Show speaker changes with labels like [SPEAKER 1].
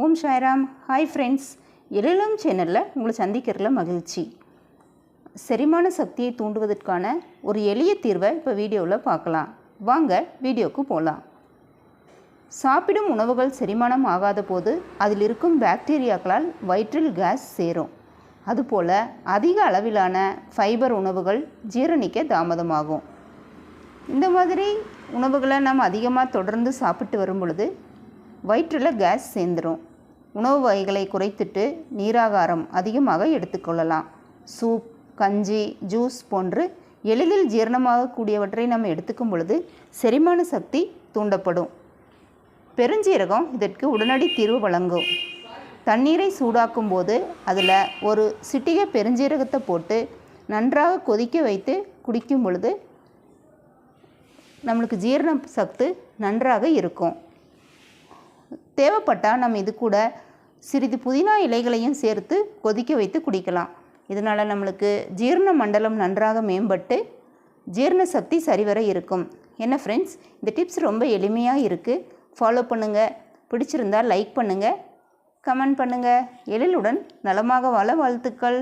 [SPEAKER 1] ஓம் Sairam. Hi friends Ezhilam சேனலில் உங்களை சந்திக்கிறதுல மகிழ்ச்சி. செரிமான சக்தியை தூண்டுவதற்கான ஒரு எளிய தீர்வை இப்போ வீடியோவில் பார்க்கலாம். வாங்க வீடியோக்கு போகலாம் சாப்பிடும் உணவுகள் செரிமானம் ஆகாத போது அதில் இருக்கும் பாக்டீரியாக்களால் வயிற்றில் கேஸ் சேரும். அதுபோல் அதிக அளவிலான ஃபைபர் உணவுகள் ஜீரணிக்க தாமதமாகும். இந்த மாதிரி உணவுகளை நாம் அதிகமாக தொடர்ந்து சாப்பிட்டு வரும் பொழுது வயிற்றில் கேஸ் சேர்ந்துடும் உணவு வகைகளை குறைத்துட்டு நீராகாரம் அதிகமாக எடுத்துக்கொள்ளலாம் சூப் கஞ்சி ஜூஸ் போன்று எளிதில் ஜீரணமாகக்கூடியவற்றை நம்ம எடுத்துக்கும் பொழுது செரிமான சக்தி தூண்டப்படும். பெருஞ்சீரகம் இதற்கு உடனடி தீர்வு வழங்கும். தண்ணீரை சூடாக்கும் போது அதில் ஒரு சிட்டிகை பெருஞ்சீரகத்தை போட்டு நன்றாக கொதிக்க வைத்து குடிக்கும் பொழுது நம்மளுக்கு ஜீரண சக்தி நன்றாக இருக்கும். தேவைப்பட்டால் நம்ம இது கூட சிறிது புதினா இலைகளையும் சேர்த்து கொதிக்க வைத்து குடிக்கலாம். இதனால் நம்மளுக்கு ஜீரண மண்டலம் நன்றாக மேம்பட்டு ஜீரண சக்தி சரிவர இருக்கும். என்ன ஃப்ரெண்ட்ஸ் இந்த டிப்ஸ் ரொம்ப எளிமையாக இருக்குது ஃபாலோ பண்ணுங்கள் பிடிச்சிருந்தால் லைக் பண்ணுங்கள் கமெண்ட் பண்ணுங்கள் எழிலுடன் நலமாக வாழ வாழ்த்துக்கள்.